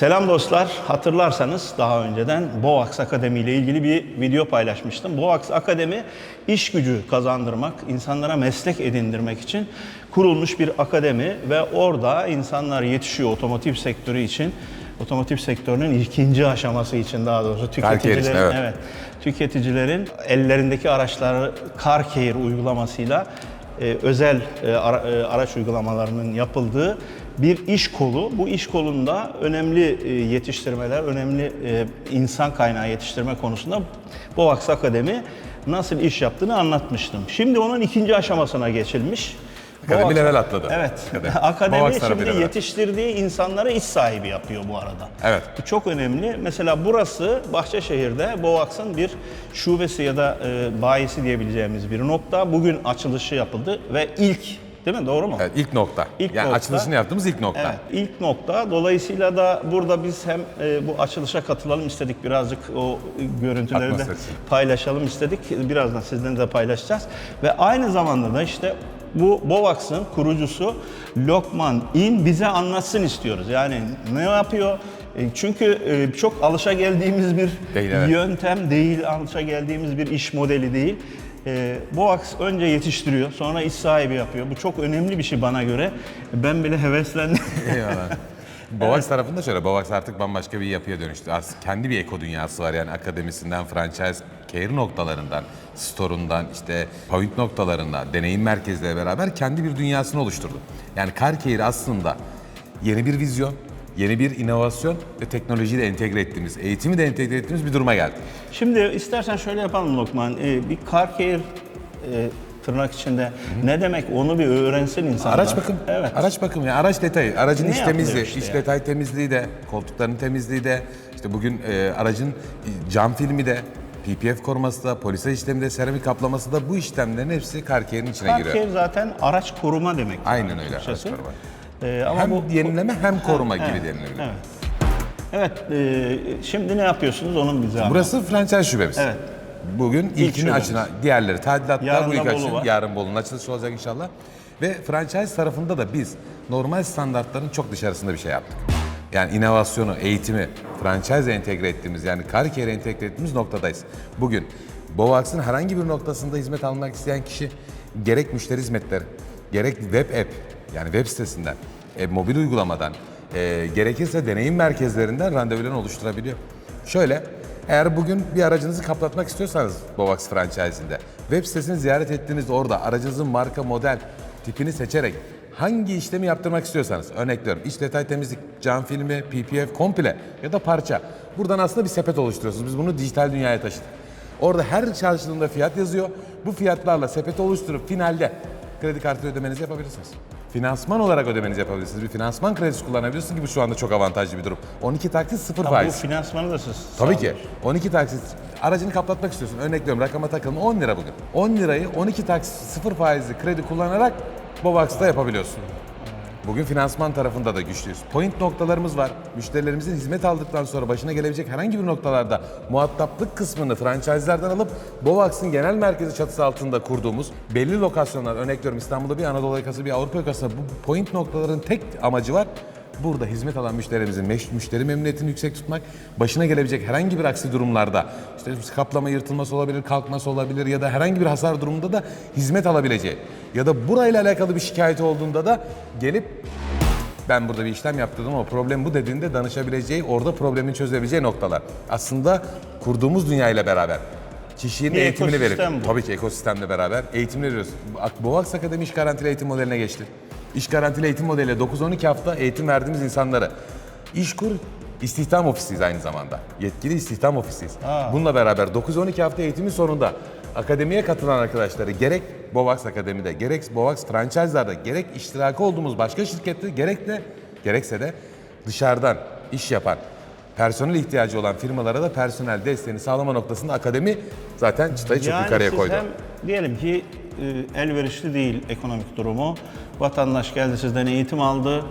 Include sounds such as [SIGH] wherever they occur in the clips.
Selam dostlar. Hatırlarsanız daha önceden Bovax Akademi ile ilgili bir video paylaşmıştım. Bovax Akademi iş gücü kazandırmak, insanlara meslek edindirmek için kurulmuş bir akademi ve orada insanlar yetişiyor otomotiv sektörü için. Otomotiv sektörünün ikinci aşaması için daha doğrusu tüketicilerin için, evet. evet, tüketicilerin ellerindeki araçları Car Care uygulamasıyla e, özel e, ara- e, araç uygulamalarının yapıldığı bir iş kolu. Bu iş kolunda önemli e, yetiştirmeler, önemli e, insan kaynağı yetiştirme konusunda Bovax Akademi nasıl iş yaptığını anlatmıştım. Şimdi onun ikinci aşamasına geçilmiş. Akademi level atladı. Evet. Akademi. [LAUGHS] Akademi Bovax şimdi yetiştirdiği insanları iş sahibi yapıyor bu arada. Evet. Bu çok önemli. Mesela burası Bahçeşehir'de Bovax'ın bir şubesi ya da e, bayisi diyebileceğimiz bir nokta. Bugün açılışı yapıldı ve ilk değil mi? Doğru mu? Evet, ilk nokta. İlk yani nokta. açılışını yaptığımız ilk nokta. Evet, ilk nokta. Dolayısıyla da burada biz hem e, bu açılışa katılalım istedik. Birazcık o görüntüleri de için. paylaşalım istedik. Birazdan sizden de paylaşacağız. Ve aynı zamanda da işte bu Bovax'ın kurucusu Lokman İn bize anlatsın istiyoruz. Yani ne yapıyor? E, Çünkü e, çok alışa geldiğimiz bir Değil, evet. yöntem değil, alışa geldiğimiz bir iş modeli değil. E, Bovax önce yetiştiriyor, sonra iş sahibi yapıyor. Bu çok önemli bir şey bana göre. Ben bile heveslendim. [LAUGHS] Eyvallah. Bovax tarafında şöyle, Bovax artık bambaşka bir yapıya dönüştü. Aslında kendi bir eko dünyası var yani akademisinden, franchise care noktalarından, store'undan, işte point noktalarından, deneyim merkezleriyle beraber kendi bir dünyasını oluşturdu. Yani car care aslında yeni bir vizyon, yeni bir inovasyon ve teknolojiyi de entegre ettiğimiz, eğitimi de entegre ettiğimiz bir duruma geldi. Şimdi istersen şöyle yapalım Lokman. Ee, bir car care e, tırnak içinde ne demek onu bir öğrensin insanlar. Araç bakım. Evet. Araç bakımı yani araç detayı. Aracın Ne iç temizliği, işte iç yani? detay temizliği de, koltukların temizliği de, işte bugün e, aracın cam filmi de, PPF koruması da, polisaj işlemi de, seramik kaplaması da bu işlemlerin hepsi Carcare'in içine Car giriyor. care zaten araç koruma demek. Aynen öyle, araç koruma. Ee, ama Hem bu yenileme hem koruma gibi evet, denilebilir. Evet. Evet, e, şimdi ne yapıyorsunuz onun bize. Burası franchise şubemiz. Evet. Bugün ilkini şubemiz. açına, diğerleri tadilatlar, Yarın bu ilk açın, var. yarın Bolu'nun açılışı olacak inşallah. Ve franchise tarafında da biz normal standartların çok dışarısında bir şey yaptık. Yani inovasyonu, eğitimi, franchise entegre ettiğimiz yani Carcare'e entegre ettiğimiz noktadayız. Bugün Bovax'ın herhangi bir noktasında hizmet almak isteyen kişi gerek müşteri hizmetleri, gerek web app yani web sitesinden, e, mobil uygulamadan, e, gerekirse deneyim merkezlerinden randevularını oluşturabiliyor. Şöyle, eğer bugün bir aracınızı kaplatmak istiyorsanız Bovax franchise'inde web sitesini ziyaret ettiğinizde orada aracınızın marka, model, tipini seçerek hangi işlemi yaptırmak istiyorsanız örnek veriyorum iç detay temizlik, cam filmi, PPF komple ya da parça. Buradan aslında bir sepet oluşturuyorsunuz. Biz bunu dijital dünyaya taşıdık. Orada her çalıştığında fiyat yazıyor. Bu fiyatlarla sepeti oluşturup finalde kredi kartı ödemenizi yapabilirsiniz. Finansman olarak ödemenizi yapabilirsiniz. Bir finansman kredisi kullanabilirsiniz ki bu şu anda çok avantajlı bir durum. 12 taksit sıfır Ha, bu faiz. finansmanı da siz Tabii ki. sağlıyorsunuz. 12 taksit aracını kaplatmak istiyorsun. Örnek veriyorum rakama takılma 10 lira bugün. 10 lirayı 12 taksit sıfır faizli kredi kullanarak Bovax'ta yapabiliyorsun. Bugün finansman tarafında da güçlüyüz. Point noktalarımız var. Müşterilerimizin hizmet aldıktan sonra başına gelebilecek herhangi bir noktalarda muhataplık kısmını franchise'lerden alıp Bovax'ın genel merkezi çatısı altında kurduğumuz belli lokasyonlar, örnek veriyorum İstanbul'da bir Anadolu yakası, bir Avrupa yakası bu point noktaların tek amacı var. Burada hizmet alan müşterimizin müşteri memnuniyetini yüksek tutmak, başına gelebilecek herhangi bir aksi durumlarda, işte kaplama yırtılması olabilir, kalkması olabilir ya da herhangi bir hasar durumunda da hizmet alabileceği ya da burayla alakalı bir şikayeti olduğunda da gelip ben burada bir işlem yaptırdım ama problem bu dediğinde danışabileceği, orada problemini çözebileceği noktalar. Aslında kurduğumuz dünya ile beraber kişinin Bir eğitimini verip, bu. tabii ki ekosistemle beraber eğitimini veriyoruz. Bovax Akademi iş garantili eğitim modeline geçti. İş garantili eğitim modeliyle 9-12 hafta eğitim verdiğimiz insanları İşkur istihdam ofisiyiz aynı zamanda. Yetkili istihdam ofisiyiz. Bununla beraber 9-12 hafta eğitimin sonunda akademiye katılan arkadaşları gerek Bovax Akademi'de, gerek Bovax franchise'larda, gerek iştirakı olduğumuz başka şirkette, gerek de gerekse de dışarıdan iş yapan, personel ihtiyacı olan firmalara da personel desteğini sağlama noktasında akademi zaten çıtayı çok yani yukarıya siz koydu. hem diyelim ki e, elverişli değil ekonomik durumu. Vatandaş geldi sizden eğitim aldı.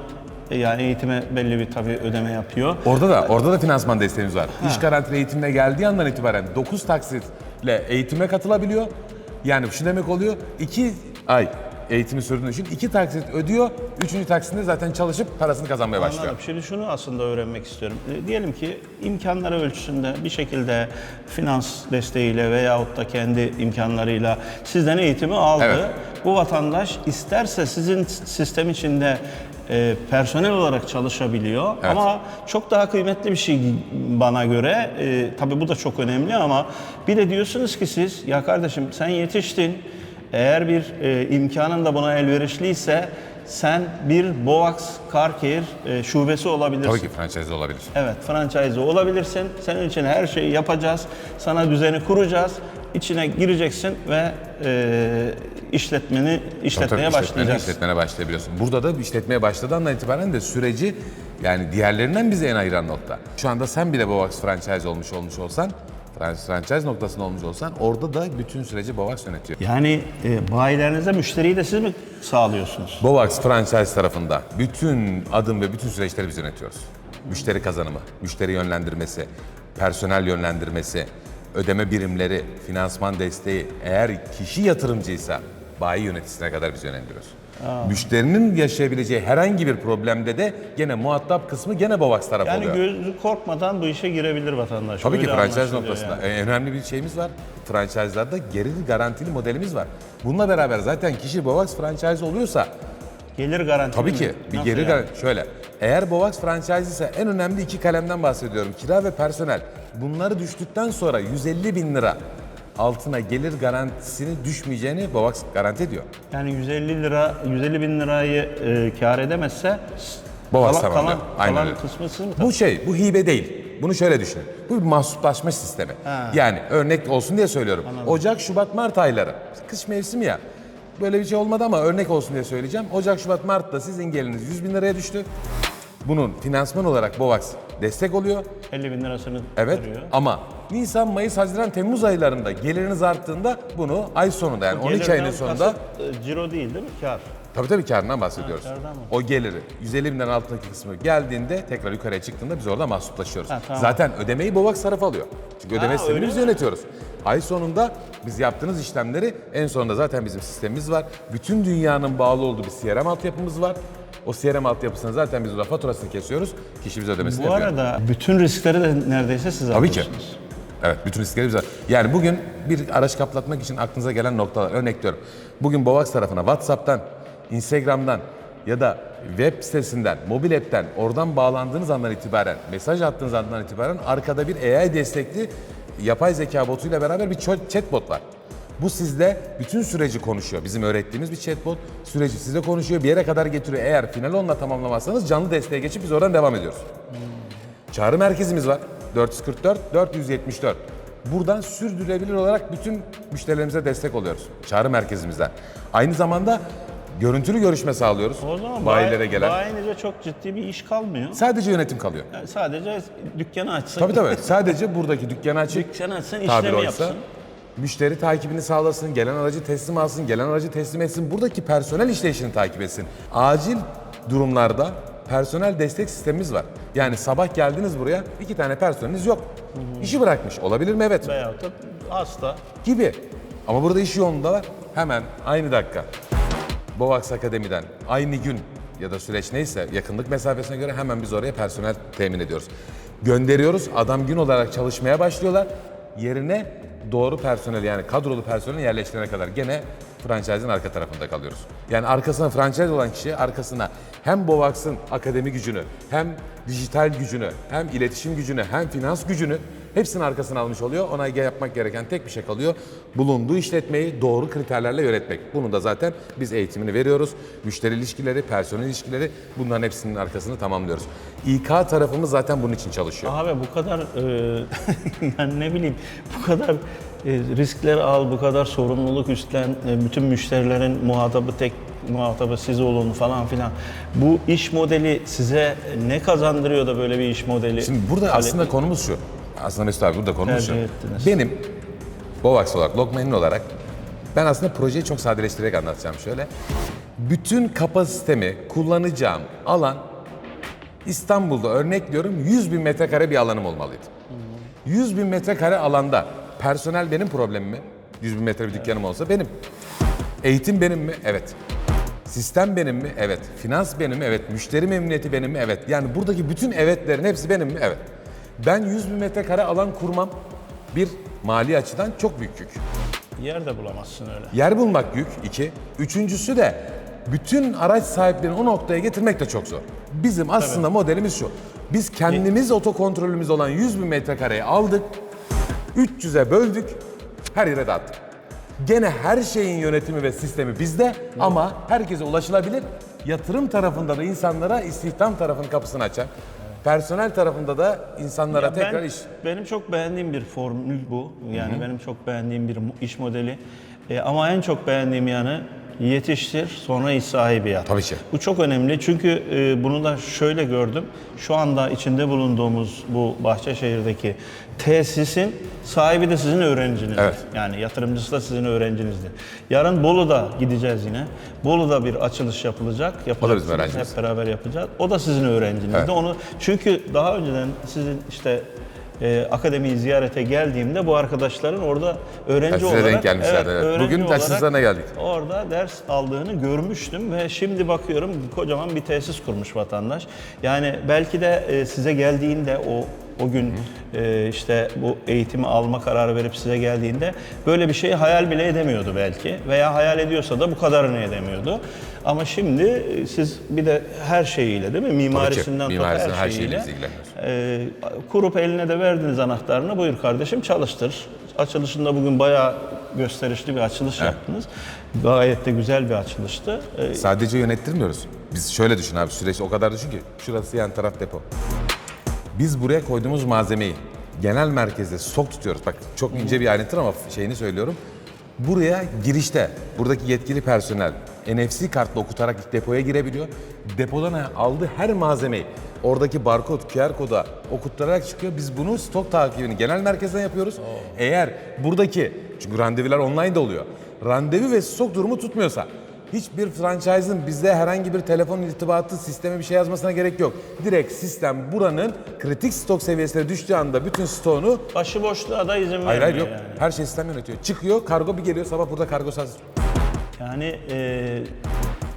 E, Yani eğitime belli bir tabii ödeme yapıyor. Orada da orada da finansman desteğimiz var. İş garantili eğitimine geldiği andan itibaren 9 taksitle eğitime katılabiliyor. Yani şu demek oluyor 2 ay eğitimi sürdüğünü düşün. İki taksit ödüyor, üçüncü taksitinde zaten çalışıp parasını kazanmaya başlıyor. Anladım. Şimdi şunu aslında öğrenmek istiyorum. E, diyelim ki imkanları ölçüsünde bir şekilde finans desteğiyle veyahut da kendi imkanlarıyla sizden eğitimi aldı. Evet. Bu vatandaş isterse sizin sistem içinde e, personel olarak çalışabiliyor Evet. ama çok daha kıymetli bir şey bana göre. E, tabii bu da çok önemli ama bir de diyorsunuz ki siz ya kardeşim sen yetiştin. Eğer bir e, imkanın da buna elverişliyse sen bir Bovax Car Care e, şubesi olabilirsin. Tabii ki franchise olabilir. Evet, franchise olabilirsin. Senin için her şeyi yapacağız. Sana düzeni kuracağız. İçine gireceksin ve e, işletmeni işletmeye Tabii, başlayacağız. işletmene başlayabiliyorsun. Burada da işletmeye başladığından itibaren de süreci yani diğerlerinden bizi en ayıran nokta. Şu anda sen bile Bovax franchise olmuş olmuş olsan, franchise noktasında olmuş olsan orada da bütün süreci Bovax yönetiyor. Yani e, bayilerinize müşteriyi de siz mi sağlıyorsunuz? Bovax franchise tarafında bütün adım ve bütün süreçleri biz yönetiyoruz. Müşteri kazanımı, müşteri yönlendirmesi, personel yönlendirmesi, ödeme birimleri, finansman desteği, eğer kişi yatırımcıysa bayi yöneticisine kadar biz yönlendiriyoruz. Müşterinin yaşayabileceği herhangi bir problemde de gene muhatap kısmı gene Bovax tarafı Yani oluyor. gözü korkmadan bu işe girebilir vatandaş. Tabii ki Öyle franchise anlaşılıyor noktasında. yani. En önemli bir şeyimiz var. Franchise'larda geri garantili modelimiz var. Bununla beraber zaten kişi Bovax franchise oluyorsa Gelir garanti Tabii mi? ki. Bir Nasıl geri yani? şöyle. Eğer Bovax franchise ise en önemli iki kalemden bahsediyorum. Kira ve personel. Bunları düştükten sonra 150 bin lira altına gelir garantisini düşmeyeceğini Bovax garanti ediyor. Yani 150 lira, 150 bin lirayı e, kar edemezse Bovax kalan, kalan, Aynen kalan öyle. kısmı siz mi Bu şey, bu hibe değil. Bunu şöyle düşünün. Bu bir mahsuplaşma sistemi. Yani örnek olsun diye söylüyorum. Ocak, Şubat, Mart ayları. Kış mevsimi ya. Böyle bir şey olmadı ama örnek olsun diye söyleyeceğim. Ocak, Şubat, Mart'ta sizin geliriniz 100 bin liraya düştü. Bunun finansman olarak Bovax destek oluyor. 50 bin lirasını Evet veriyor. ama Nisan, Mayıs, Haziran, Temmuz aylarında geliriniz arttığında bunu ay sonunda yani 12 Gelirden ayının sonunda kasıt, e, ciro değil değil mi? Kar. tabii tabii karından bahsediyoruz. Ha, kardan mı? o geliri 150 binden altındaki kısmı geldiğinde tekrar yukarıya çıktığında biz orada mahsuplaşıyoruz. Ha, tamam. Zaten ödemeyi Bovax tarafı alıyor. Çünkü ödeme sistemini öyle biz mi? yönetiyoruz. Ay sonunda biz yaptığınız işlemleri en sonunda zaten bizim sistemimiz var. Bütün dünyanın bağlı olduğu bir CRM altyapımız var. O CRM altyapısını zaten biz orada faturasını kesiyoruz. Kişi bize ödemesini Bu yapıyor. arada bütün riskleri de neredeyse siz Tabii ki. alıyorsunuz. Evet, bütün riskleri bize. Yani bugün bir araç kaplatmak için aklınıza gelen noktalar. Örnek diyorum. Bugün Bovax tarafına WhatsApp'tan, Instagram'dan ya da web sitesinden, mobil app'ten oradan bağlandığınız andan itibaren, mesaj attığınız andan itibaren arkada bir AI destekli yapay zeka botuyla beraber bir chatbot var. Bu sizde bütün süreci konuşuyor. Bizim öğrettiğimiz bir chatbot süreci sizle konuşuyor. Bir yere kadar getiriyor. Eğer final onunla tamamlamazsanız canlı desteğe geçip biz oradan devam ediyoruz. Çağrı merkezimiz var. 444 474. Buradan sürdürülebilir olarak bütün müşterilerimize destek oluyoruz. Çağrı merkezimizden. Aynı zamanda görüntülü görüşme sağlıyoruz. O zaman bayilere bayi- gelen. bayinize çok ciddi bir iş kalmıyor. Sadece yönetim kalıyor. Yani sadece dükkanı açsın. Tabii tabii. [LAUGHS] Sadece buradaki dükkanı açık. Dükkanı açsın, işlemi yapsın. Müşteri takibini sağlasın, gelen aracı teslim alsın, gelen aracı teslim etsin. Buradaki personel işleyişini takip etsin. Acil durumlarda personel destek sistemimiz var. Yani sabah geldiniz buraya, iki tane personeliniz yok. İşi bırakmış. Olabilir mi? Evet. Veyahut da hasta. Gibi. Ama burada iş yoğunluğundalar. Hemen aynı dakika. Bovax Akademi'den aynı gün ya da süreç neyse yakınlık mesafesine göre hemen biz oraya personel temin ediyoruz. Gönderiyoruz. Adam gün olarak çalışmaya başlıyorlar. Yerine doğru personel yani kadrolu personel yerleştirene kadar gene franchise'in arka tarafında kalıyoruz. Yani arkasına franchise olan kişi arkasına hem Bovax'ın akademi gücünü, hem dijital gücünü, hem iletişim gücünü, hem finans gücünü hepsini arkasına almış oluyor. Ona yapmak gereken tek bir şey kalıyor. Bulunduğu işletmeyi doğru kriterlerle yönetmek. Bunun da zaten biz eğitimini veriyoruz. Müşteri ilişkileri, personel ilişkileri bunların hepsinin arkasını tamamlıyoruz. İK tarafımız zaten bunun için çalışıyor. Abi bu kadar e, [LAUGHS] yani ne bileyim bu kadar e, riskleri al, bu kadar sorumluluk üstlen, e, bütün müşterilerin muhatabı tek muhatabı siz olun falan filan. Bu iş modeli size ne kazandırıyor da böyle bir iş modeli? Şimdi burada aslında konumuz şu. Aslında Mesut abi burada ettiniz. Benim Bovax olarak, Lokmanin olarak ben aslında projeyi çok sadeleştirerek anlatacağım şöyle. Bütün kapasitemi kullanacağım alan İstanbul'da örnekliyorum 100 bin metrekare bir alanım olmalıydı. 100 bin metrekare alanda personel benim problemim mi? 100 bin metre bir dükkanım olsa benim. Eğitim benim mi? Evet. Sistem benim mi? Evet. Finans benim mi? Evet. Müşteri memnuniyeti benim mi? Evet. Yani buradaki bütün evetlerin hepsi benim mi? Evet. Ben 100 bin metrekare alan kurmam bir mali açıdan çok büyük yük. Yer de bulamazsın öyle. Yer bulmak yük, iki. Üçüncüsü de bütün araç sahiplerini o noktaya getirmek de çok zor. Bizim aslında modelimiz şu. Biz kendimiz otokontrolümüz olan 100 bin metrekareyi aldık, 300'e böldük, her yere dağıttık. Gene her şeyin yönetimi ve sistemi bizde ama herkese ulaşılabilir. Yatırım tarafında da insanlara istihdam tarafının kapısını açar. Personel tarafında da insanlara Ya tekrar ben- iş. Benim çok beğendiğim bir formül bu. Yani benim çok beğendiğim bir iş modeli. E, ama en çok beğendiğim yanı yetiştir sonra iş sahibi yap. Tabii ki. Bu çok önemli çünkü e, bunu da şöyle gördüm. Şu anda içinde bulunduğumuz bu Bahçeşehir'deki tesisin sahibi de sizin öğrenciniz. Evet. Yani yatırımcısı da sizin öğrencinizdir. Yarın Bolu'da gideceğiz yine. Bolu'da bir açılış yapılacak. bizim Yapacaksınız, öğrencimiz. Hep beraber yapacağız. O da sizin öğrenciniz. Evet. Onu çünkü daha önceden sizin işte e, akademiyi ziyarete geldiğimde bu arkadaşların orada öğrenci Ha, size olarak denk gelmişlerdi, evet. öğrenci Bugün açılışlarına geldik. Orada ders aldığını görmüştüm ve şimdi bakıyorum kocaman bir tesis kurmuş vatandaş. Yani belki de e, size geldiğinde o o gün e, işte bu eğitimi alma kararı verip size geldiğinde böyle bir şeyi hayal bile edemiyordu belki veya hayal ediyorsa da bu kadarını edemiyordu. Ama şimdi e, siz bir de her şeyiyle değil mi? Mimarisinden tut her her şeyiyle. E, kurup eline de verdiniz anahtarını buyur kardeşim çalıştır. Açılışında bugün bayağı gösterişli bir açılış yaptınız. Gayet de güzel bir açılıştı. E, Sadece yönettirmiyoruz. Biz şöyle düşün abi süreç o kadar düşün ki şurası yan taraf depo. Biz buraya koyduğumuz malzemeyi genel merkezde stok tutuyoruz. Bak çok ince bir ayrıntı ama şeyini söylüyorum. Buraya girişte buradaki yetkili personel NFC kartla okutarak depoya girebiliyor. Depodan aldığı her malzemeyi oradaki barkod, QR koda okutturarak çıkıyor. Biz bunu stok takibini genel merkezden yapıyoruz. Eğer buradaki, çünkü randevular online de oluyor. Randevu ve stok durumu tutmuyorsa Hiçbir franchise'ın bizde herhangi bir telefon irtibatı sistemi bir şey yazmasına gerek yok. Direkt sistem buranın kritik stok seviyesine düştüğü anda bütün stoğunu başıboşluğa da izin hayır hayır vermiyor yok. yani. Her şey sistem yönetiyor. Çıkıyor kargo bir geliyor sabah burada kargo sahası. Yani e,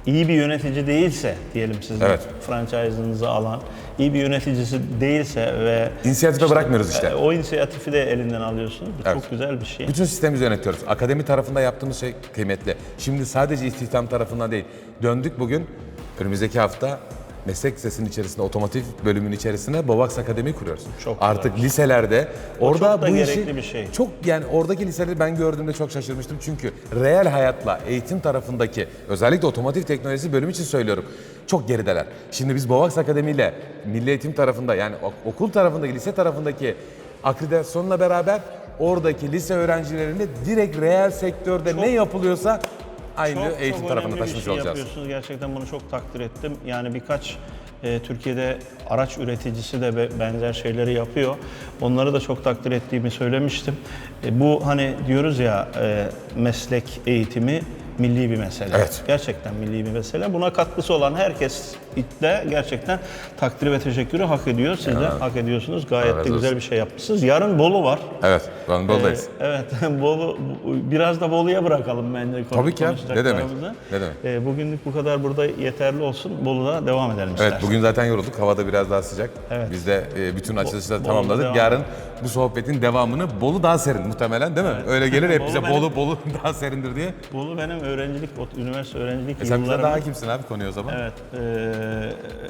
iyi bir yönetici değilse diyelim sizin Evet. franchise'ınızı alan iyi bir yöneticisi değilse ve İnisiyatife bırakmıyoruz işte. e, o inisiyatifi de elinden alıyorsunuz. Bu Evet. çok güzel bir şey. Bütün sistemimizi yönetiyoruz. Akademi tarafında yaptığımız şey kıymetli. Şimdi sadece istihdam tarafından değil. Döndük bugün önümüzdeki hafta meslek lisesinin içerisinde otomotiv bölümün içerisine Bovax Akademi kuruyoruz. Çok Artık liselerde orada çok da bu işi bir şey. çok yani oradaki liseleri ben gördüğümde çok şaşırmıştım. Çünkü reel hayatla eğitim tarafındaki özellikle otomotiv teknolojisi bölümü için söylüyorum. Çok gerideler. Şimdi biz Bovax Akademi ile Milli Eğitim tarafında yani ok- okul tarafındaki lise tarafındaki akreditasyonla beraber oradaki lise öğrencilerini direkt reel sektörde ne yapılıyorsa aynı Çok, eğitim çok tarafına önemli bir taşımış şey olacağız. yapıyorsunuz. Gerçekten bunu çok takdir ettim. Yani birkaç e, Türkiye'de araç üreticisi de be- benzer şeyleri yapıyor. Onları da çok takdir ettiğimi söylemiştim. E, bu hani diyoruz ya e, meslek eğitimi milli bir mesele. Evet. Gerçekten milli bir mesele. Buna katkısı olan herkes de gerçekten takdiri ve teşekkürü hak ediyor. Siz de hak ediyorsunuz. Gayet de güzel bir şey yapmışsınız. Yarın Bolu var. Evet, Anadolu'dayız. Ee, evet, [LAUGHS] Bolu biraz da Bolu'ya bırakalım bence Tabii ki ne demek, ne demek. Ee, bugünlük bu kadar burada yeterli olsun. Bolu'da devam edelim Evet istersen. bugün zaten yorulduk. Havada biraz daha sıcak. Evet. Biz de e, bütün açılışları tamamladık. devam. Yarın bu sohbetin devamını Bolu daha serin muhtemelen değil mi? Öyle gelir hep Bolu bize benim- Bolu Bolu [LAUGHS] daha serindir diye. Bolu benim öğrencilik, üniversite öğrencilik E sen bize yıllarım- daha kimsin abi konuya o zaman? Evet, e,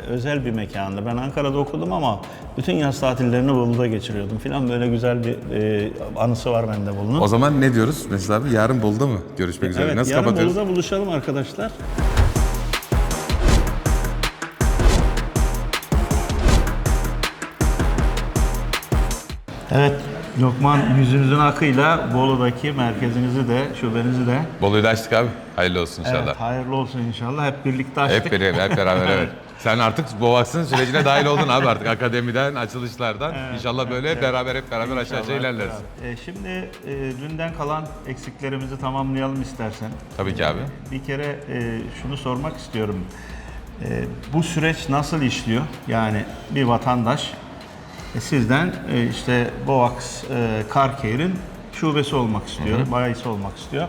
özel bir mekandı. Ben Ankara'da okudum ama bütün yaz tatillerini Bolu'da geçiriyordum filan. Böyle güzel bir e, anısı var bende Bolu'nun. O zaman ne diyoruz Mesut abi? Yarın Bolu'da mı görüşmek üzere? Evet, Nasıl yarın kapatıyoruz? Bolu'da buluşalım arkadaşlar. Evet, Lokman yüzünüzün akıyla Bolu'daki merkezinizi de, şubenizi de Bolu'yu da açtık abi. Hayırlı olsun inşallah. evet, hayırlı olsun inşallah. Hep birlikte açtık. Hep beraber, hep beraber evet. [LAUGHS] Sen artık Bovax'ın sürecine dahil oldun abi artık akademiden, açılışlardan. İnşallah böyle hep beraber hep beraber aşağı aşağı ilerleriz. E, şimdi e, dünden kalan eksiklerimizi tamamlayalım istersen. Tabii ki abi. Bir kere e, şunu sormak istiyorum. E, bu süreç nasıl işliyor? Yani bir vatandaş sizden e, işte Bovax e, Car Care'in şubesi olmak istiyor, bayisi olmak istiyor.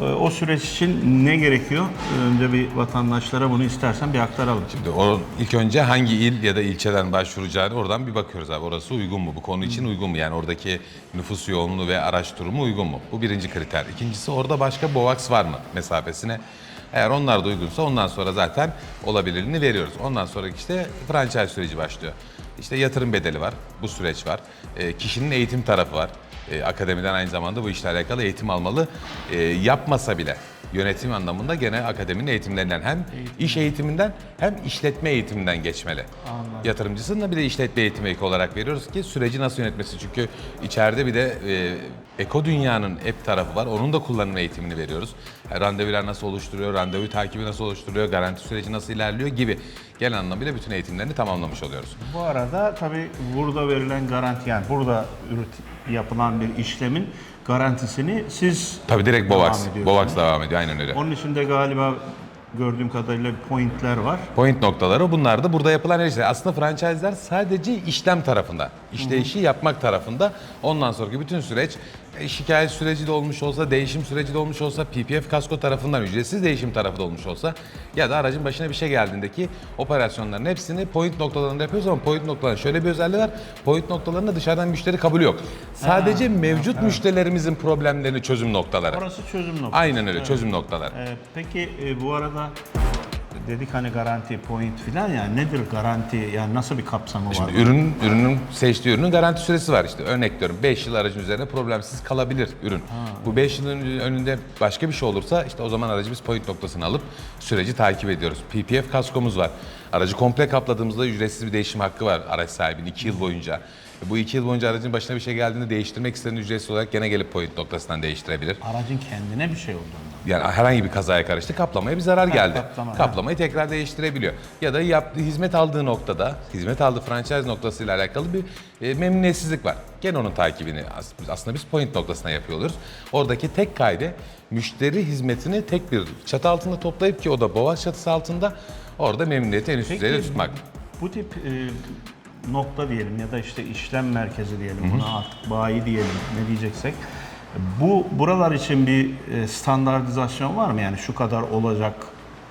E, O süreç için ne gerekiyor? Önce bir vatandaşlara bunu istersen bir aktaralım. Şimdi o ilk önce hangi il ya da ilçeden başvuracağını oradan bir bakıyoruz abi. Orası uygun mu? Bu konu için uygun mu? Yani oradaki nüfus yoğunluğu ve araç durumu uygun mu? Bu birinci kriter. İkincisi orada başka BOVAX var mı mesafesine? Eğer onlar da uygunsa ondan sonra zaten olabilirliğini veriyoruz. Ondan sonraki işte franchise süreci başlıyor. İşte yatırım bedeli var, bu süreç var. E, kişinin eğitim tarafı var. E, akademiden aynı zamanda bu işle alakalı eğitim almalı. E, yapmasa bile yönetim anlamında gene akademinin eğitimlerinden hem iş eğitiminden hem işletme eğitiminden geçmeli. Yatırımcısının da bir de işletme eğitimi ek olarak veriyoruz ki süreci nasıl yönetmesi. Çünkü içeride bir de e, eko dünyanın app tarafı var. Onun da kullanım eğitimini veriyoruz. E, randevular nasıl oluşturuyor, randevu takibi nasıl oluşturuyor, garanti süreci nasıl ilerliyor gibi genel anlamıyla bütün eğitimlerini tamamlamış oluyoruz. Bu arada tabii burada verilen garanti yani burada yapılan bir işlemin garantisini siz Tabii direkt devam Bovax. ediyorsunuz. Bovax devam ediyor aynen öyle. Onun içinde galiba gördüğüm kadarıyla pointler var. Point noktaları bunlar da burada yapılan her şey. Aslında franchise'ler sadece işlem tarafında, işleyişi yapmak tarafında. Ondan sonraki bütün süreç e, şikayet süreci de olmuş olsa, değişim süreci de olmuş olsa, PPF kasko tarafından ücretsiz değişim tarafı da olmuş olsa ya da aracın başına bir şey geldiğindeki operasyonların hepsini point noktalarında yapıyoruz ama point noktaların şöyle bir özelliği var. Point noktalarında dışarıdan müşteri kabulü yok. Sadece mevcut müşterilerimizin problemlerini çözüm noktaları. Orası çözüm noktası. Aynen öyle çözüm noktaları. Ee, peki e, bu arada dedik hani garanti point filan ya nedir garanti yani nasıl bir kapsamı var? Ürün, ürünün seçtiği ürünün garanti süresi var işte. Örnek diyorum 5 yıl aracın üzerine problemsiz kalabilir ürün. Bu 5 yılın önünde başka bir şey olursa işte o zaman aracı biz point noktasını alıp süreci takip ediyoruz. PPF kaskomuz var. Aracı komple kapladığımızda ücretsiz bir değişim hakkı var araç sahibinin 2 yıl boyunca. Bu 2 yıl boyunca aracın başına bir şey geldiğinde değiştirmek isteyen ücretsiz olarak gene gelip point noktasından değiştirebilir. Aracın kendine bir şey olduğunda. Yani herhangi bir kazaya karıştı, kaplamaya bir zarar geldi. kaplama, ha. Kaplamayı tekrar değiştirebiliyor. Ya da yaptığı hizmet aldığı noktada, hizmet aldığı franchise noktasıyla alakalı bir e, memnuniyetsizlik var. Gene onun takibini as- aslında biz point noktasına yapıyor oluruz. Oradaki tek kaydı müşteri hizmetini tek bir çatı altında toplayıp ki o da Boğaz çatısı altında orada memnuniyeti en üst düzeyde tutmak. bu tip e, nokta diyelim ya da işte işlem merkezi diyelim buna artık bayi diyelim ne diyeceksek. Bu buralar için bir e, standartizasyon var mı? Yani şu kadar olacak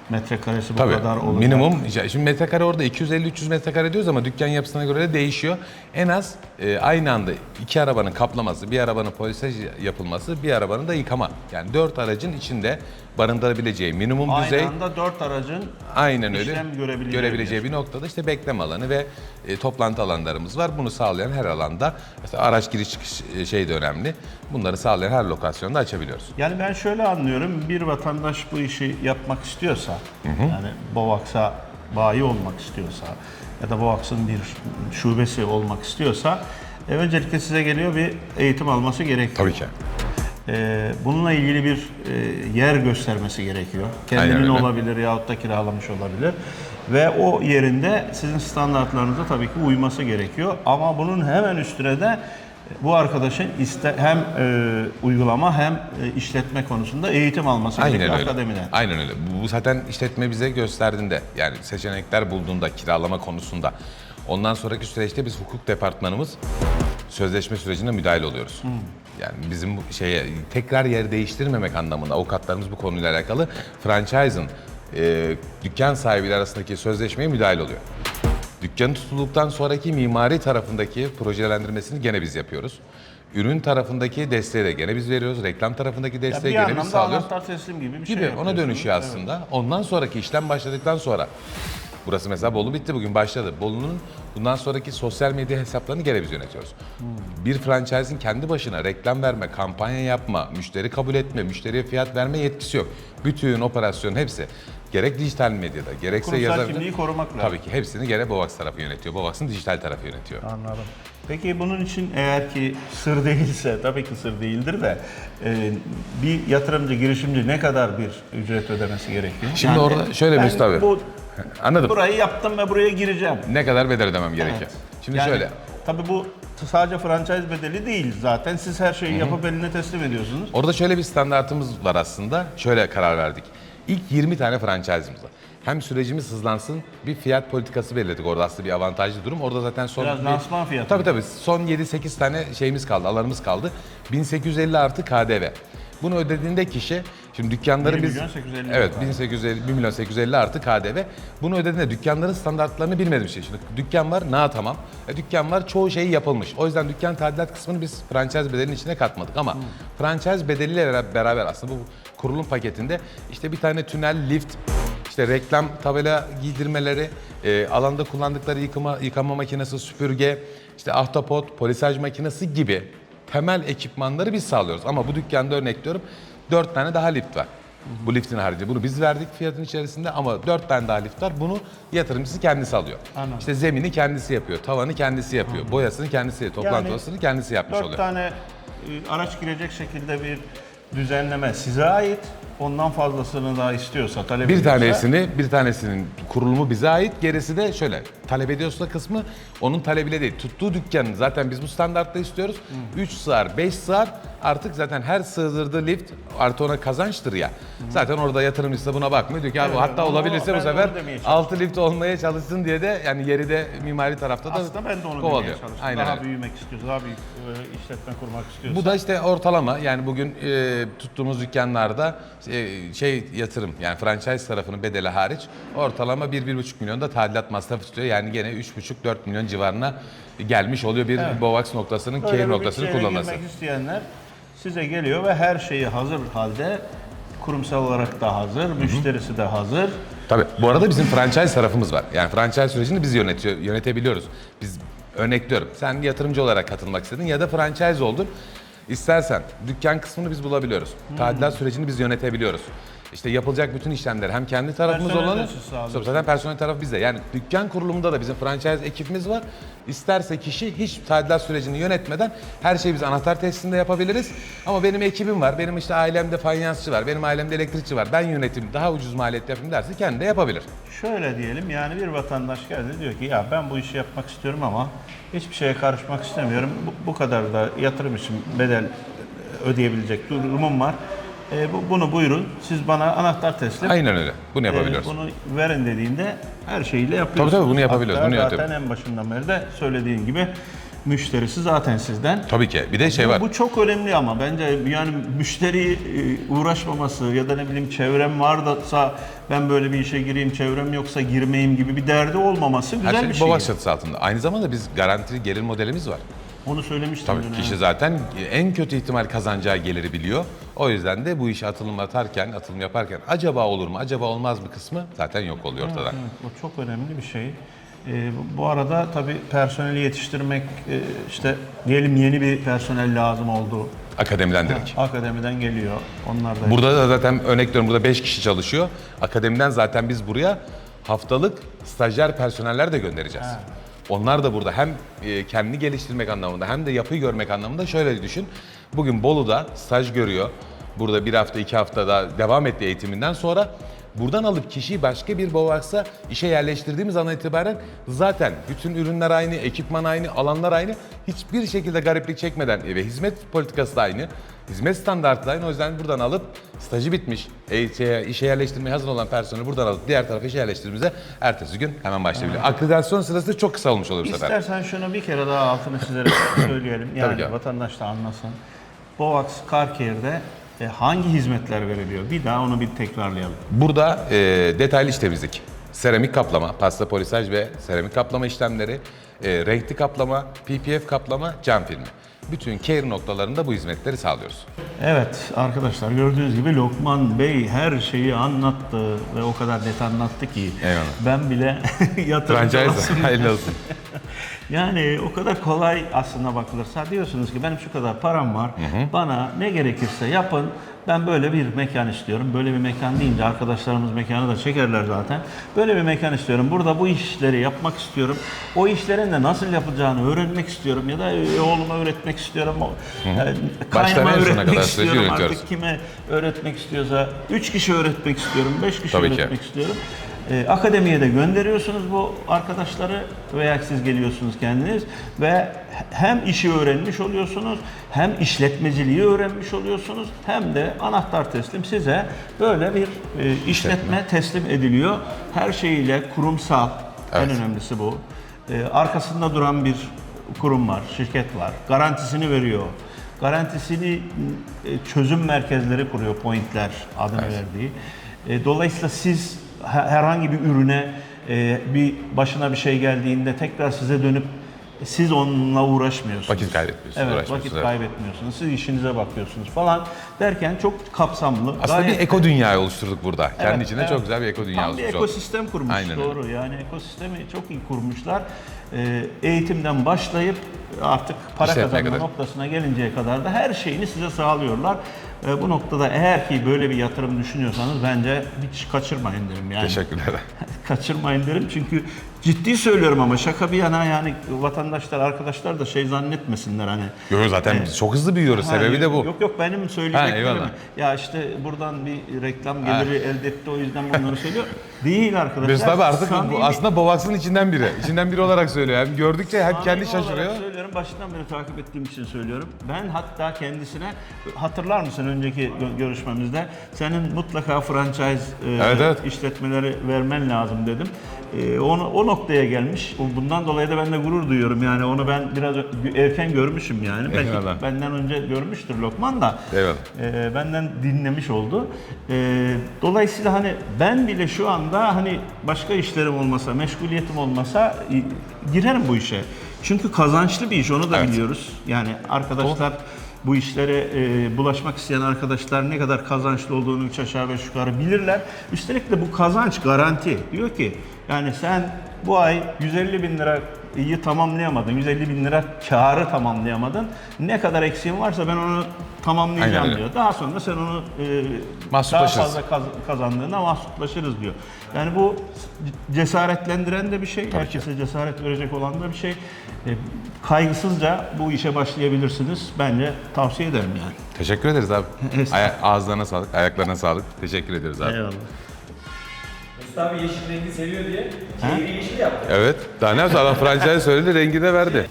metrekaresi bu Tabii kadar olacak. minimum şimdi metrekare orada 250-300 metrekare diyoruz ama dükkan yapısına göre de değişiyor. En az e, aynı anda iki arabanın kaplaması, bir arabanın polisaj yapılması, bir arabanın da yıkama. Yani dört aracın içinde barındırabileceği minimum Aynı düzey anda dört aracın aynen öyle işlem görebileceği görebileceği bir noktada işte bekleme alanı ve e, toplantı alanlarımız var. Bunu sağlayan her alanda mesela araç giriş çıkış e, şey de önemli. Bunları sağlayan her lokasyonda açabiliyoruz. Yani ben şöyle anlıyorum, bir vatandaş bu işi yapmak istiyorsa, yani Bovax'a bayi olmak istiyorsa ya da Bovax'ın bir şubesi olmak istiyorsa e, öncelikle size geliyor bir eğitim alması gerekiyor. Tabii ki. E, bununla ilgili bir e, yer göstermesi gerekiyor. Kendinin öyle. olabilir yahut da kiralamış olabilir. Ve o yerinde sizin standartlarınıza tabii ki uyması gerekiyor. Ama bunun hemen üstüne de bu arkadaşın iste, hem e, uygulama hem e, işletme konusunda eğitim alması Aynen gerekiyor öyle. akademiden. Aynen öyle. Bu, bu zaten işletme bize gösterdiğinde yani seçenekler bulduğunda kiralama konusunda ondan sonraki süreçte biz hukuk departmanımız sözleşme sürecine müdahale oluyoruz. Yani bizim bu şeye tekrar yer değiştirmemek anlamında avukatlarımız bu konuyla alakalı franchise'ın e, dükkan sahibiyle arasındaki sözleşmeye müdahale oluyor. Dükkanı tutulduktan sonraki mimari tarafındaki projelendirmesini gene biz yapıyoruz. Ürün tarafındaki desteği de gene biz veriyoruz. Reklam tarafındaki desteği gene biz sağlıyoruz anahtar teslim gibi bir gibi şey ona yapıyorsunuz. dönüşüyor aslında. Ondan sonraki işlem başladıktan sonra burası mesela Bolu bitti bugün başladı. Bolu'nun bundan sonraki sosyal medya hesaplarını gene biz yönetiyoruz. Bir franchise'in kendi başına reklam verme, kampanya yapma, müşteri kabul etme, müşteriye fiyat verme yetkisi yok. Bütün operasyon hepsi gerek dijital medyada gerekse Kurumsal yazar kimliği korumak lazım. Tabii ki hepsini gene Bovax tarafı yönetiyor. Bovax'ın dijital tarafı yönetiyor. Anladım. Peki bunun için eğer ki sır değilse, tabii ki sır değildir de e, bir yatırımcı, girişimci ne kadar bir ücret ödemesi gerekiyor? Şimdi orada şöyle ben Mesut abi. Bu, Anladım. burayı yaptım ve buraya gireceğim. Ne kadar bedel ödemem gerekiyor? Şimdi Yani şöyle. Tabii bu sadece franchise bedeli değil zaten. Siz her şeyi yapıp eline teslim ediyorsunuz. Orada şöyle bir standartımız var aslında. Şöyle karar verdik. İlk 20 tane franchise'ımız var. Hem sürecimiz hızlansın, bir fiyat politikası belirledik orada aslında bir avantajlı durum. Orada zaten son... Biraz bir- lansman fiyatı. Tabii tabii. Son 7-8 tane şeyimiz kaldı, alanımız kaldı. 1850 artı KDV. Bunu ödediğinde kişi Şimdi dükkanları 1 biz milyon 850 Evet civarı. 1850 1 milyon 850 artı KDV. Bunu ödediğinde dükkanların standartlarını bilmediğim şey. Şimdi dükkan var na tamam. E, dükkan var çoğu şey yapılmış. O yüzden dükkan tadilat kısmını biz franchise bedelinin içine katmadık ama franchise bedeliyle bera- beraber aslında bu kurulum paketinde işte bir tane tünel, lift, işte reklam tabela giydirmeleri, e, alanda kullandıkları yıkama, yıkama makinesi, süpürge, işte ahtapot, polisaj makinesi gibi temel ekipmanları biz sağlıyoruz. Ama bu dükkanda örnek diyorum 4 tane daha lift var. Bu liftin harici. Bunu biz verdik fiyatın içerisinde ama 4 tane daha lift var. Bunu yatırımcısı kendisi alıyor. Anladım. İşte zemini kendisi yapıyor, tavanı kendisi yapıyor, boyasını kendisi toplantı Yani odasını kendisi yapmış 4 oluyor. tane e, araç girecek şekilde bir düzenleme size ait. Ondan fazlasını daha istiyorsa, talep Bir ediyorsa- tanesini, bir tanesinin kurulumu bize ait. Gerisi de şöyle. Talep ediyorsa kısmı onun talebiyle değil. Tuttuğu dükkanın zaten biz bu standartta istiyoruz. 3 sığar, 5 sığar. Artık zaten her sığdırdığı lift artı ona kazançtır ya. Zaten orada yatırımcısı da buna bakmıyor. Diyor ki abi hatta ama olabilirse bu sefer onu demeye çalıştım. 6 lift olmaya çalışsın diye de yani yeri de mimari tarafta da Aslında ben de onu kovalıyor. demeye çalıştım. Aynen daha büyümek istiyorsa, daha büyük e, işletme kurmak istiyorsa. Bu da işte ortalama yani bugün e, tuttuğumuz dükkanlarda e, şey yatırım yani franchise tarafının bedeli hariç ortalama 1-1,5 milyon da tadilat masrafı tutuyor. Yani gene 3,5-4 milyon civarına gelmiş oluyor bir Bovax noktasının Böyle keyif bir noktasının bütçeyle kullanması. girmek isteyenler size geliyor ve her şeyi hazır halde kurumsal olarak da hazır, müşterisi de hazır. Tabii bu arada bizim franchise tarafımız var. Yani franchise sürecini biz yönetiyor, yönetebiliyoruz. Biz örnekliyorum. Sen yatırımcı olarak katılmak istedin ya da franchise oldun. İstersen dükkan kısmını biz bulabiliyoruz. Tadilat sürecini biz yönetebiliyoruz. İşte yapılacak bütün işlemleri hem kendi tarafımız Personel olanı, sağlıyorsunuz. zaten personel tarafı bizde. Yani dükkan kurulumunda da bizim franchise ekibimiz var. İsterse kişi hiç tadilat sürecini yönetmeden her şeyi biz anahtar testinde yapabiliriz. Ama benim ekibim var, benim işte ailemde fayansçı var, benim ailemde elektrikçi var. Ben yönetim daha ucuz maliyet yapayım derse kendi de yapabilir. Şöyle diyelim yani bir vatandaş geldi diyor ki ya ben bu işi yapmak istiyorum ama hiçbir şeye karışmak istemiyorum. Bu, bu kadar da yatırım için bedel ödeyebilecek durumum var. E, bu, bunu buyurun siz bana anahtar teslim. Aynen öyle. Bunu e, yapabiliyoruz. bunu verin dediğinde her şeyiyle yapıyorsunuz. Tabii tabii, bunu yapabiliyoruz, Hatta bunu zaten yapıyoruz. en başından beri de söylediğin gibi müşterisi zaten sizden. Tabii ki. Bir de şey var. Bu çok önemli ama bence yani müşteri e, uğraşmaması ya da ne bileyim çevrem varsa ben böyle bir işe gireyim, çevrem yoksa girmeyeyim gibi bir derdi olmaması güzel Her şey bir şey. Bovax çatısı altında. Aynı zamanda biz garantili gelir modelimiz var. Onu söylemiştim. Tabii kişi evet. zaten en kötü ihtimal kazanacağı geliri biliyor. O yüzden de bu işe atılım atarken, atılım yaparken acaba olur mu, acaba olmaz mı kısmı zaten yok oluyor ortada. Evet, o çok önemli bir şey. E, bu- arada tabii personeli yetiştirmek, e, işte diyelim yeni bir personel lazım oldu. Akademiden direkt. Akademiden geliyor. Onlar da Burada da zaten örnek veriyorum burada 5 kişi çalışıyor. Akademiden zaten biz buraya haftalık stajyer personeller de göndereceğiz. Onlar da burada hem e, kendini geliştirmek anlamında hem de yapıyı görmek anlamında şöyle düşün. Bugün Bolu'da staj görüyor. Burada bir hafta iki hafta daha devam etti eğitiminden sonra buradan alıp kişiyi başka bir Bovax'a işe yerleştirdiğimiz andan itibaren zaten bütün ürünler aynı, ekipman aynı, alanlar aynı. Hiçbir şekilde gariplik çekmeden e, ve hizmet politikası da aynı. Hizmet standartı da aynı. O yüzden buradan alıp stajı bitmiş, e, işe yerleştirmeye hazır olan personeli buradan alıp diğer tarafa işe yerleştirdiğimizde ertesi gün hemen başlayabiliyor. Akreditasyon sırası çok kısa olmuş olur bu sefer. İstersen şunu bir kere daha altını çizerek [COUGHS] söyleyelim. Yani vatandaş da anlasın. Bovax Car Care'de e, hangi hizmetler veriliyor? Bir daha onu bir tekrarlayalım. Burada e, detaylı iş temizlik, seramik kaplama, pasta polisaj ve seramik kaplama işlemleri, e, renkli kaplama, PPF kaplama, cam filmi. Bütün care noktalarında bu hizmetleri sağlıyoruz. Evet arkadaşlar gördüğünüz gibi Lokman Bey her şeyi anlattı ve o kadar net anlattı ki Eyvallah. ben bile [LAUGHS] yatırımcı Franchise [LAUGHS] hayırlı olsun. [LAUGHS] Yani o kadar kolay aslında bakılırsa diyorsunuz ki benim şu kadar param var. Bana ne gerekirse yapın. Ben böyle bir mekan istiyorum. Böyle bir mekan deyince arkadaşlarımız mekanı da çekerler zaten. Böyle bir mekan istiyorum. Burada bu işleri yapmak istiyorum. O işlerin de nasıl yapılacağını öğrenmek istiyorum ya da e, oğluma öğretmek istiyorum. O, e, sona öğretmek kadar istiyorum artık kime öğretmek istiyorsa. Üç kişi öğretmek istiyorum, beş kişi Tabii ki. öğretmek istiyorum. Ee, akademiye de gönderiyorsunuz bu arkadaşları veya siz geliyorsunuz kendiniz ve hem işi öğrenmiş oluyorsunuz hem işletmeciliği öğrenmiş oluyorsunuz hem de anahtar teslim size böyle bir e, işletme teslim ediliyor. Her şeyiyle kurumsal en Evet. önemlisi bu. Ee, arkasında duran bir kurum var, şirket var. Garantisini veriyor. garantisini e, çözüm merkezleri kuruyor, pointler adını verdiği. E, Dolayısıyla siz herhangi bir ürüne e, bir başına bir şey geldiğinde tekrar size dönüp siz onunla uğraşmıyorsunuz. Vakit kaybetmiyorsunuz, Evet, vakit evet. kaybetmiyorsunuz. Siz işinize bakıyorsunuz falan derken çok kapsamlı. Aslında gayet- bir eko dünyayı oluşturduk burada. Kendi Evet, içinde evet. çok güzel bir eko dünya Tam bir ekosistem kurmuş Aynen öyle. doğru. Yani ekosistemi çok iyi kurmuşlar. Ee, eğitimden başlayıp artık para İşletmeye kazanma kadar. noktasına gelinceye kadar da her şeyini size sağlıyorlar. Ee, bu noktada eğer ki böyle bir yatırım düşünüyorsanız bence hiç kaçırmayın derim yani. Teşekkürler. [LAUGHS] kaçırmayın derim çünkü ciddi söylüyorum ama şaka bir yana yani vatandaşlar arkadaşlar da şey zannetmesinler hani. Yo, yo, zaten biz çok hızlı büyüyoruz. Ha, Sebebi de bu. Yok yok benim Ha, söyleyeceklerim. eyvallah. ya işte buradan bir reklam geliri elde etti o yüzden bunları söylüyor. Değil arkadaşlar. Biz tabii artık bu aslında Bovaks'ın içinden biri. İçinden biri olarak söylüyor. Hem gördükçe hep kendi şaşırıyor. Söylüyorum. Başından beri takip ettiğim için söylüyorum. Ben hatta kendisine hatırlar mısın önceki gö- görüşmemizde senin mutlaka franchise e, Evet, evet. işletmeleri vermen lazım dedim. E, o noktaya gelmiş. O- Bundan dolayı da ben de gurur duyuyorum. Yani onu ben biraz erken görmüşüm yani. Belki Eyvallah. benden önce görmüştür Lokman da. Eyvallah. e, benden dinlemiş oldu. E, dolayısıyla hani ben bile şu anda hani başka işlerim olmasa, meşguliyetim olmasa girerim bu işe. Çünkü kazançlı bir iş onu da Evet. biliyoruz. Yani arkadaşlar bu işlere e, bulaşmak isteyen arkadaşlar ne kadar kazançlı olduğunu üç aşağı beş yukarı bilirler. Üstelik de bu kazanç garanti. Diyor ki yani sen bu ay 150 bin lira iyi tamamlayamadın, 150 bin lira karı tamamlayamadın. Ne kadar eksiğin varsa ben onu tamamlayacağım Aynen öyle. diyor. Daha sonra sen onu e, daha Mahsuplaşırız. fazla kaz- kazandığında mahsuplaşırız diyor. Yani bu cesaretlendiren de bir şey. Herkese cesaret verecek olan da bir şey. E, kaygısızca bu işe başlayabilirsiniz. Bence tavsiye ederim yani. Teşekkür ederiz abi. [LAUGHS] Aya- ağızlarına sağlık, ayaklarına sağlık. Teşekkür ederiz abi. Eyvallah. Mesut abi yeşil rengi seviyor diye keyifli yeşil yaptı. Evet. Daha ne yapsın? Adam franchise söyledi, rengi de verdi.